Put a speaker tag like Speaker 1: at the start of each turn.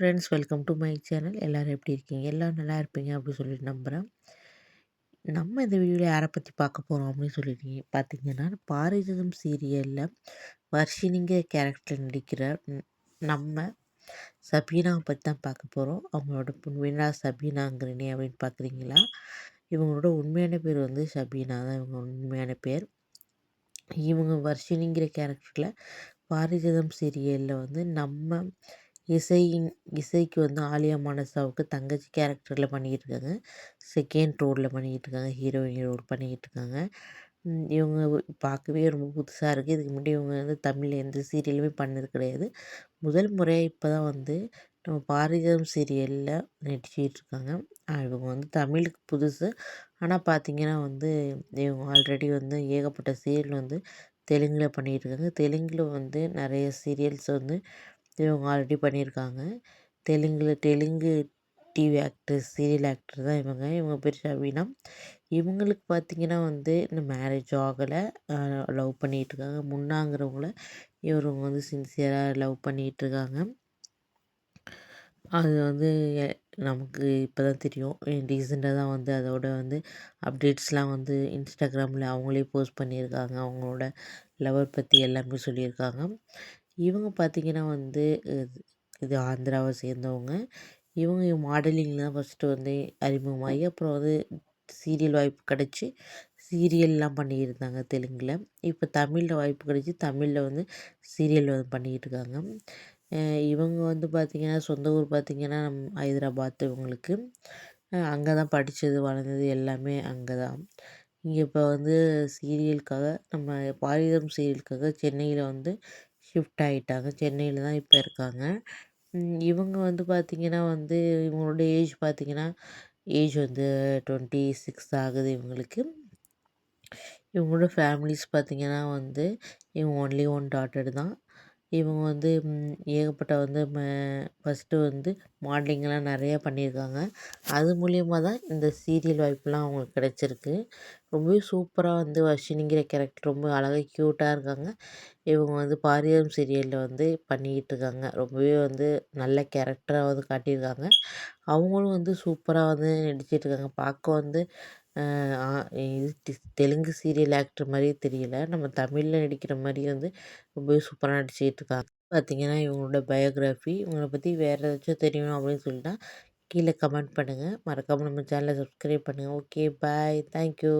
Speaker 1: Friends welcome to my channel எல்லோரும் எப்படி இருக்கீங்க? எல்லோரும் நல்லா இருப்பீங்க அப்படின்னு சொல்லிட்டு நம்புகிறேன் நம்ம இந்த வீடியோவில் யாரை பற்றி பார்க்க போகிறோம் அப்படின்னு சொல்லியிருக்கீங்க பார்த்தீங்கன்னா பாரிஜதம் சீரியலில் வர்ஷினிங்கிற கேரக்டர் நடிக்கிற நம்ம சபீனாவை பற்றி தான் பார்க்க போகிறோம் அவங்களோட உண்மையா சபீனாங்கிறனே அப்படின்னு பார்க்குறீங்களா? இவங்களோட உண்மையான பேர் வந்து சபீனா தான். இவங்க உண்மையான பேர். இவங்க வர்ஷினிங்கிற கேரக்டரில் பாரிஜதம் சீரியலில் வந்து நம்ம இசையின் இசைக்கு வந்து ஆலியா மானசாவுக்கு தங்கச்சி கேரக்டரில் பண்ணிக்கிட்டு இருக்காங்க செகண்ட் ரோலில் பண்ணிக்கிட்டு இருக்காங்க ஹீரோயின் ரோல் பண்ணிக்கிட்டு இருக்காங்க இவங்க பார்க்கவே ரொம்ப புதுசாக இருக்குது இதுக்கு முன்னாடி இவங்க வந்து தமிழில் எந்த சீரியலுமே பண்ணது கிடையாது. முதல் முறையாக இப்போ தான் வந்து நம்ம பாரிஜாதம் சீரியலில் நடிச்சிக்கிட்டு இருக்காங்க இவங்க வந்து தமிழுக்கு புதுசு. ஆனால் பார்த்திங்கன்னா வந்து இவங்க ஆல்ரெடி வந்து ஏகப்பட்ட சீரியல் வந்து தெலுங்கில் பண்ணிகிட்டு இருக்காங்க தெலுங்கில் வந்து நிறைய சீரியல்ஸ் வந்து இவங்க ஆல்ரெடி பண்ணியிருக்காங்க. தெலுங்கில் Telugu TV actors serial actor தான் இவங்க. இவங்க பேர் ஷபீனா. இவங்களுக்கு பார்த்திங்கன்னா வந்து இந்த மேரேஜ் ஆகலை. லவ் பண்ணிகிட்ருக்காங்க. முன்னாங்கிறவங்கள இவருங்க வந்து சின்சியராக லவ் பண்ணிகிட்ருக்காங்க. அது வந்து நமக்கு இப்போ தான் தெரியும். ரீசெண்டாக தான் வந்து அதோட வந்து அப்டேட்ஸ்லாம் வந்து இன்ஸ்டாகிராமில் அவங்களே போஸ்ட் பண்ணியிருக்காங்க. அவங்களோட லவர் பற்றி எல்லாமே சொல்லியிருக்காங்க. இவங்க பார்த்திங்கன்னா வந்து இது ஆந்திராவை சேர்ந்தவங்க. இவங்க மாடலிங்கில் தான் ஃபஸ்ட்டு வந்து அறிமுகமாகி அப்புறம் வந்து சீரியல் வாய்ப்பு கிடச்சி சீரியல்லாம் பண்ணியிருந்தாங்க தெலுங்கில். இப்போ தமிழில் வாய்ப்பு கிடச்சி தமிழில் வந்து சீரியல் வந்து பண்ணிக்கிட்டு இருக்காங்க இவங்க வந்து பார்த்திங்கன்னா சொந்த ஊர் பார்த்திங்கன்னா நம் ஹைதராபாத் இவங்களுக்கு. அங்கே தான் படித்தது வளர்ந்தது எல்லாமே அங்கே தான். இங்கே இப்போ வந்து சீரியலுக்காக நம்ம பாரிதம் சீரியலுக்காக சென்னையில் வந்து ஷிஃப்ட் ஆகிட்டாங்க சென்னையில் தான் இப்போ இருக்காங்க. இவங்க வந்து பார்த்திங்கன்னா வந்து இவங்களோட ஏஜ் பார்த்திங்கன்னா ஏஜ் வந்து டுவெண்ட்டி சிக்ஸ் ஆகுது இவங்களுக்கு. இவங்களோட ஃபேமிலிஸ் பார்த்திங்கன்னா வந்து இவங்க ஒன்லி ஒன் டாட்டர் தான். இவங்க வந்து ஏகப்பட்ட வந்து ம ஃபஸ்ட்டு வந்து மாடலிங்லாம் நிறையா பண்ணியிருக்காங்க. அது மூலியமா தான் இந்த சீரியல் வாய்ப்புலாம் அவங்களுக்கு கிடச்சிருக்கு. ரொம்பவே சூப்பராக வந்து வர்ஷினிங்கிற கேரக்டர் ரொம்ப அழகாக க்யூட்டாக இருக்காங்க. இவங்க வந்து பாரியம் சீரியலில் வந்து பண்ணிக்கிட்டு இருக்காங்க. ரொம்பவே வந்து நல்ல கேரக்டராக வந்து காட்டியிருக்காங்க. அவங்களும் வந்து சூப்பராக வந்து நடிச்சிட்ருக்காங்க பார்க்க வந்து தெலுங்கு சீரியல் ஆக்டர் மாதிரியே தெரியல. நம்ம தமிழில் நடிக்கிற மாதிரி வந்து ரொம்பவே சூப்பராக நடிச்சிக்கிட்டு இருக்காங்க. பார்த்தீங்கன்னா இவங்களோட பயோகிராஃபி இவங்களை பற்றி வேறு ஏதாச்சும் தெரியணும் அப்படின்னு சொல்லிட்டா கீழே கமெண்ட் பண்ணுங்கள் மறக்காமல் நம்ம சேனலை சப்ஸ்கிரைப் பண்ணுங்கள் ஓகே பாய் தேங்க்யூ